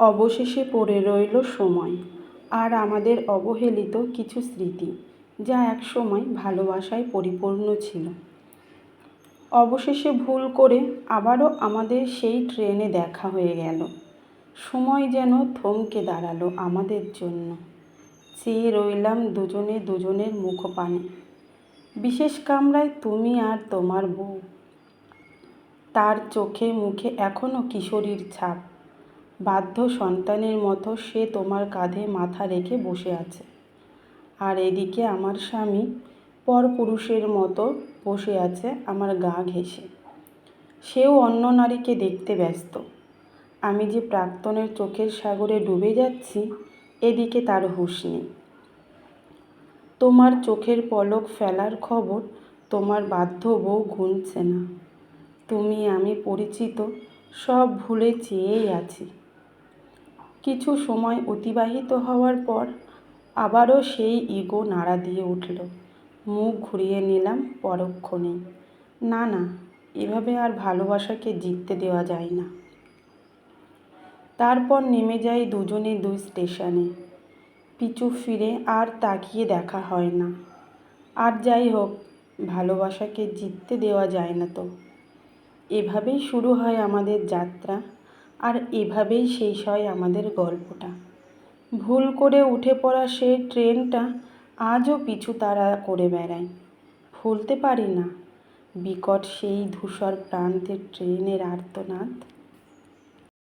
অবশেষে পড়ে রইল সময় আর আমাদের অবহেলিত কিছু স্মৃতি, যা একসময় ভালোবাসায় পরিপূর্ণ ছিল। অবশেষে ভুল করে আবারও আমাদের সেই ট্রেনে দেখা হয়ে গেল। সময় যেন থমকে দাঁড়াল আমাদের জন্য। চেয়ে রইলাম দুজনে দুজনের মুখপানে। বিশেষ কামরায় তুমি আর তোমার বউ। তার চোখে মুখে এখনও কিশোরীর ছাপ। বাধ্য সন্তানের মতো সে তোমার কাঁধে মাথা রেখে বসে আছে। আর এদিকে আমার স্বামী পরপুরুষের মতো বসে আছে, আমার গা ঘেঁষে। সেও অন্য নারীকে দেখতে ব্যস্ত। আমি যে প্রাক্তনের চোখের সাগরে ডুবে যাচ্ছি, এদিকে তার হুঁশ নেই। তোমার চোখের পলক ফেলার খবর তোমার বাধ্য বউ গুনছে না। তুমি, আমি পরিচিত, সব ভুলে চেয়েই আছি। কিছু সময় অতিবাহিত হওয়ার পর আবারও সেই ইগো নাড়া দিয়ে উঠল। মুখ ঘুরিয়ে নিলাম পরক্ষণেই। না না, এভাবে আর ভালোবাসাকে জিততে দেওয়া যায় না। তারপর নেমে যাই দুজনে দুই স্টেশনে। পিছু ফিরে আর তাকিয়ে দেখা হয় না। আর যাই হোক, ভালোবাসাকে জিততে দেওয়া যায় না তো। এভাবেই শুরু হয় আমাদের যাত্রা। আর এভাবেই শেষ হয় আমাদের গল্পটা। ভুল করে উঠে পড়া সেই ট্রেনটা আজও পিছু তারা করে বেড়ায়। ভুলতে পারি না। বিকট সেই ধূসর প্রান্তের ট্রেনের আর্তনাদ।